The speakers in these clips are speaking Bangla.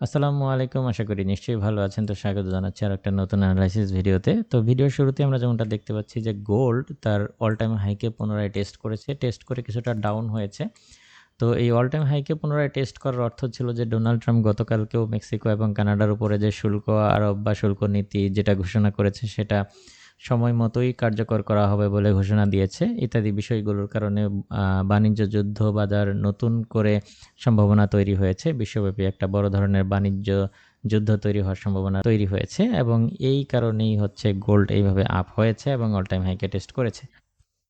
আসসালামু আলাইকুম, আশা করি নিশ্চয়ই ভালো আছেন। তো স্বাগত জানাচ্ছি আর একটা নতুন অ্যানালাইসিস ভিডিওতে। তো ভিডিওর শুরুতে আমরা যেমনটা দেখতে পাচ্ছি যে গোল্ড তার অল টাইম হাইকে পুনরায় টেস্ট করেছে। টেস্ট করে কিছুটা ডাউন হয়েছে। তো এই অল টাইম হাইকে পুনরায় টেস্ট করার অর্থ ছিল যে ডোনাল্ড ট্রাম্প গতকালকেও মেক্সিকো এবং কানাডার উপরে যে শুল্ক আরব বা শুল্ক নীতি যেটা ঘোষণা করেছে সেটা সময় মতোই কার্যকর করা হবে বলে ঘোষণা দিয়েছে। ইত্যাদি বিষয়গুলোর কারণে বাণিজ্য যুদ্ধ বাজার নতুন করে সম্ভাবনা তৈরি হয়েছে। বিশ্বব্যাপী একটা বড় ধরনের বাণিজ্য যুদ্ধ তৈরি হওয়ার সম্ভাবনা তৈরি হয়েছে এবং এই কারণেই হচ্ছে গোল্ড এইভাবে আপ হয়েছে এবং অল টাইম হাইকে টেস্ট করেছে।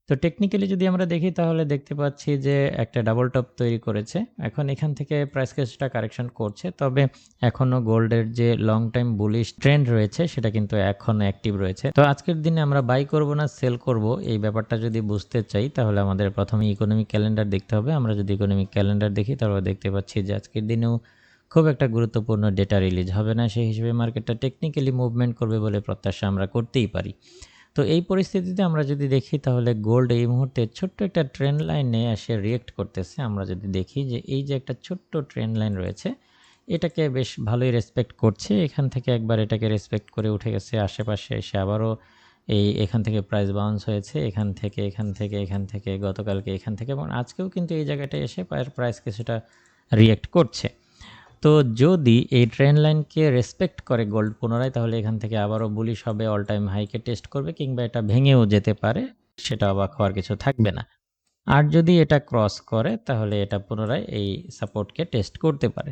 তো টেকনিক্যালি যদি আমরা দেখি, তাহলে দেখতে পাচ্ছি যে একটা ডাবল টপ তৈরি করেছে। এখন এখান থেকে প্রাইস কিছুটা কারেকশন করছে। তবে এখনও গোল্ডের যে লং টাইম বুলিশ ট্রেন্ড রয়েছে, সেটা কিন্তু এখন অ্যাক্টিভ রয়েছে। তো আজকের দিনে আমরা বাই করব না সেল করব, এই ব্যাপারটা যদি বুঝতে চাই, তাহলে আমাদের প্রথমে ইকোনমিক ক্যালেন্ডার দেখতে হবে। আমরা যদি ইকোনমিক ক্যালেন্ডার দেখি, তাহলে দেখতে পাচ্ছি যে আজকের দিনেও খুব একটা গুরুত্বপূর্ণ ডেটা রিলিজ হবে না। সেই হিসেবে মার্কেটটা টেকনিক্যালি মুভমেন্ট করবে বলে প্রত্যাশা আমরা করতেই পারি। তো এই পরিস্থিতিতে আমরা যদি দেখি তাহলে গোল্ড এই মুহূর্তে ছোট্ট একটা ট্রেন লাইনে এসে রিয়েক্ট করতেছে। আমরা যদি দেখি যে এই যে একটা ছোট্ট ট্রেন লাইন রয়েছে, এটাকে বেশ ভালোই রেসপেক্ট করছে। এখান থেকে একবার এটাকে রেসপেক্ট করে উঠে গেছে, আশেপাশে এসে আবারও এই এখান থেকে প্রাইস বাউন্স হয়েছে। এখান থেকে এখান থেকে এখান থেকে, গতকালকে এখান থেকে এবং আজকেও কিন্তু এই জায়গাটা এসে প্রাইস কিছুটা রিয়েক্ট করছে। তো যদি এই ট্রেন লাইনকে রেসপেক্ট করে গোল্ড পুনরায়, তাহলে এখান থেকে আবারও বুলিশ হবে অল টাইম হাইকে টেস্ট করবে, কিংবা এটা ভেঙেও যেতে পারে, সেটা অবাক হওয়ার কিছু থাকবে না। আর যদি এটা ক্রস করে, তাহলে এটা পুনরায় এই সাপোর্টকে টেস্ট করতে পারে।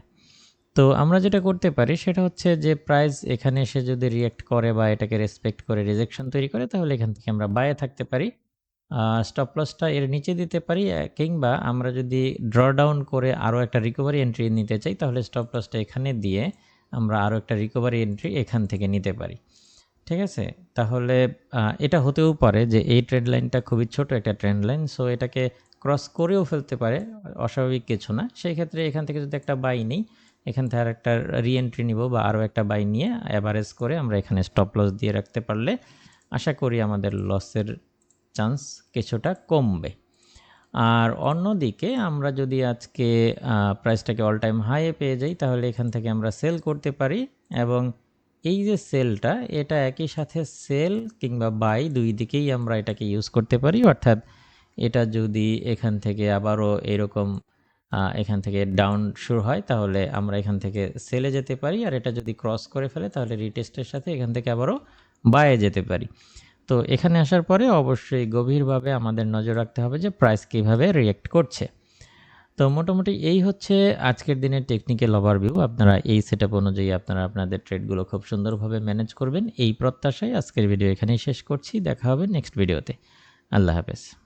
তো আমরা যেটা করতে পারি, সেটা হচ্ছে যে প্রাইস এখানে এসে যদি রিয়েক্ট করে বা এটাকে রেসপেক্ট করে রিজেকশন তৈরি করে, তাহলে এখান থেকে আমরা বায়ে থাকতে পারি। স্টপ লসটা এর নিচে দিতে পারি কিংবা আমরা যদি ড্র ডাউন করে আরও একটা রিকভারি এন্ট্রি নিতে চাই, তাহলে স্টপ লসটা এখানে দিয়ে আমরা আরও একটা রিকভারি এন্ট্রি এখান থেকে নিতে পারি। ঠিক আছে? তাহলে এটা হতেও পারে যে এই ট্রেড লাইনটা খুবই ছোট একটা ট্রেন্ড লাইন সো এটাকে ক্রস করেও ফেলতে পারে, অস্বাভাবিক কিছু না। সেই ক্ষেত্রে এখান থেকে যদি একটা বাই নিই, এখান থেকে আর একটা রিএন্ট্রি নিব বা আরও একটা বাই নিয়ে অ্যাভারেজ করে আমরা এখানে স্টপ লস দিয়ে রাখতে পারলে, আশা করি আমাদের লসের চান্স কিছুটা কমবে। আর অন্যদিকে আমরা যদি আজকে প্রাইসটাকে অল টাইম হাইয়ে পেয়ে যাই, তাহলে এখান থেকে আমরা সেল করতে পারি এবং এই যে সেলটা এটা একই সাথে সেল কিংবা বাই দুই দিকেই আমরা এটাকে ইউজ করতে পারি। অর্থাৎ এটা যদি এখান থেকে আবারও এরকম এখান থেকে ডাউন শুরু হয়, তাহলে আমরা এখান থেকে সেলে যেতে পারি। আর এটা যদি ক্রস করে ফেলে, তাহলে রিটেস্টের সাথে এখান থেকে আবারও বায়ে যেতে পারি। তো এখানে আসার পরে অবশ্যই গভীরভাবে আমাদের নজর রাখতে হবে যে প্রাইস কীভাবে রিয়েক্ট করছে। তো মোটামুটি এই হচ্ছে আজকের দিনের টেকনিক্যাল ওভারভিউ আপনারা এই সেট অনুযায়ী আপনারা আপনাদের ট্রেডগুলো খুব সুন্দরভাবে ম্যানেজ করবেন। এই প্রত্যাশায় আজকের ভিডিও এখানেই শেষ করছি। দেখা হবে নেক্সট ভিডিওতে আল্লাহ হাফেজ।